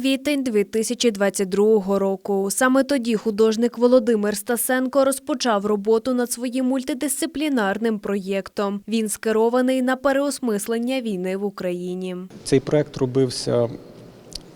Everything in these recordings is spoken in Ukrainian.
квітень 2022 року. Саме тоді художник Володимир Стасенко розпочав роботу над своїм мультидисциплінарним проєктом. Він скерований на переосмислення війни в Україні. Цей проект робився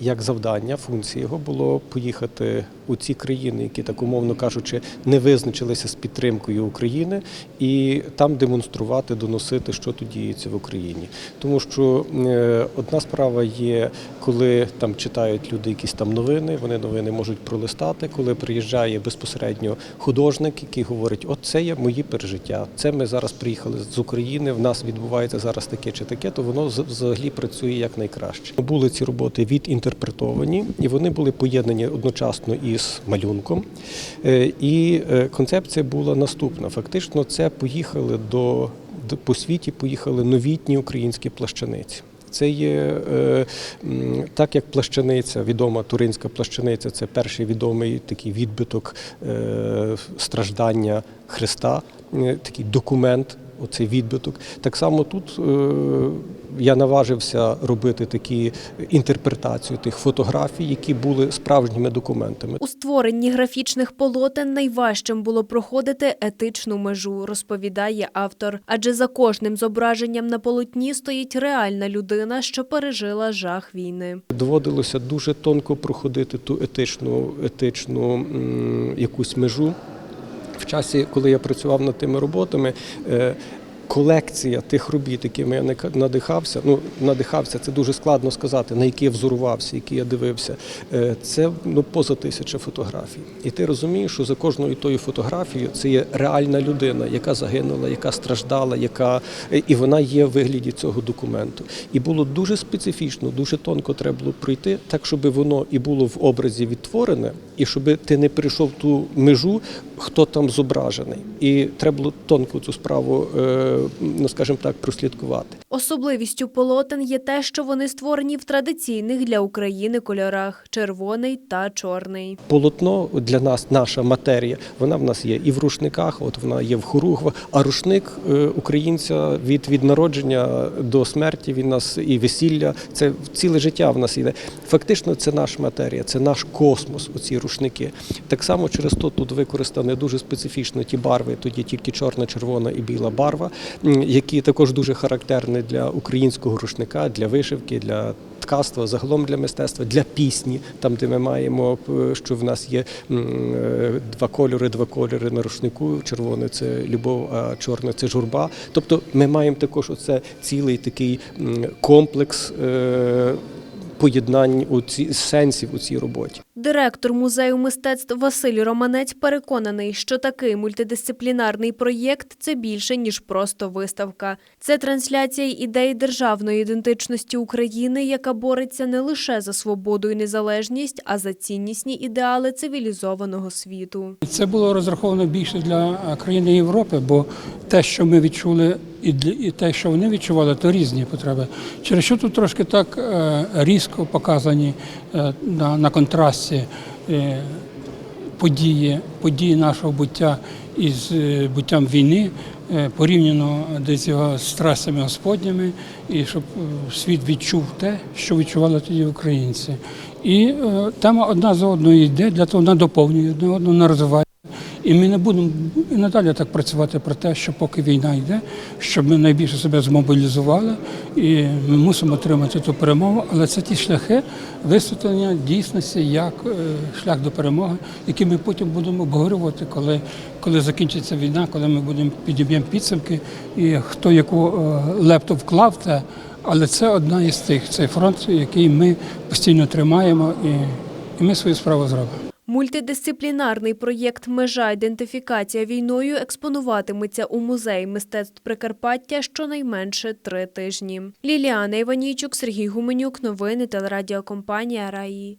як завдання. Функція його було поїхати у ці країни, які так умовно кажучи, не визначилися з підтримкою України, і там демонструвати, доносити, що тут діється в Україні. Тому що е, одна справа є, коли там читають люди якісь там новини, вони новини можуть пролистати, коли приїжджає безпосередньо художник, який говорить: от це є мої пережиття. Це ми зараз приїхали з України. В нас відбувається зараз таке чи таке, то воно взагалі працює як найкраще. Були ці роботи відінтерпретовані, і вони були поєднані одночасно із малюнком. Е, І е, концепція була наступна: фактично, це поїхали до, по світі, поїхали новітні українські плащаниці. Це є е, так, як плащаниця, відома туринська плащаниця, це перший відомий такий відбиток страждання Христа, такий документ, оцей відбиток. Так само тут я наважився робити такі інтерпретацію тих фотографій, які були справжніми документами. У створенні графічних полотен найважчим було проходити етичну межу, розповідає автор. Адже за кожним зображенням на полотні стоїть реальна людина, що пережила жах війни. Доводилося дуже тонко проходити ту етичну, етичну якусь межу. В часі, коли я працював над тими роботами, е, колекція тих робіт, якими я надихався, ну надихався, це дуже складно сказати, на які я взорувався, які я дивився. е, Це ну поза тисяча фотографій. І ти розумієш, що за кожною тою фотографією це є реальна людина, яка загинула, яка страждала, яка е, і вона є в вигляді цього документу. І було дуже специфічно, дуже тонко треба було пройти, так щоб воно і було в образі відтворене, і щоб ти не прийшов ту межу, хто там зображений. І треба було тонко цю справу, е, ну скажімо так, прослідкувати. Особливістю полотен є те, що вони створені в традиційних для України кольорах червоний та чорний. Полотно для нас, наша матерія, вона в нас є і в рушниках, от вона є в хоругвах. А рушник е, українця від, від народження до смерті він нас і весілля, це ціле життя в нас іде. Фактично, це наша матерія, це наш космос, оці рушники. Так само через то тут використані дуже специфічно ті барви, тоді тільки чорна, червона і біла барва, які також дуже характерні для українського рушника, для вишивки, для ткацтва, загалом для мистецтва, для пісні, там, де ми маємо, е, що в нас є е, два кольори, два кольори на рушнику. Червоне це любов, а чорне це журба. Тобто ми маємо також оце цілий такий комплекс. е, Поєднань у ці сенсів у цій роботі. Директор музею мистецтв Василь Романець переконаний, що такий мультидисциплінарний проєкт це більше ніж просто виставка. Це трансляція ідей державної ідентичності України, яка бореться не лише за свободу і незалежність, а за ціннісні ідеали цивілізованого світу. Це було розраховано більше для е, країн Європи, бо те, що ми відчули, і для- і те, що вони відчували, то різні потреби. Через що тут трошки так е, різко показані е, на, на контрасті е, події, події нашого буття із буттям війни, порівняно десь його з трасами Господніми, і щоб світ відчув те, що відчували тоді українці. І тема одна за одною йде, для того вона доповнює одне одну, вона розвиває. І ми не будемо і надалі так працювати про те, що поки війна йде, щоб ми найбільше себе змобілізували, і ми мусимо отримати ту перемогу. Але це ті шляхи висвітлення дійсності як е, шлях до перемоги, який ми потім будемо обговорювати, коли, коли закінчиться війна, коли ми будемо підіб'ємо підсумки, і хто яку е, лепту вклав те. Але це одна із тих, цей фронт, який ми постійно тримаємо, і, і ми свою справу зробимо. Мультидисциплінарний проєкт Межа ідентифікація війною експонуватиметься у музеї мистецтв Прикарпаття щонайменше три тижні. Ліліана Іванійчук, Сергій Гуменюк. Новини телерадіокомпанія Раї.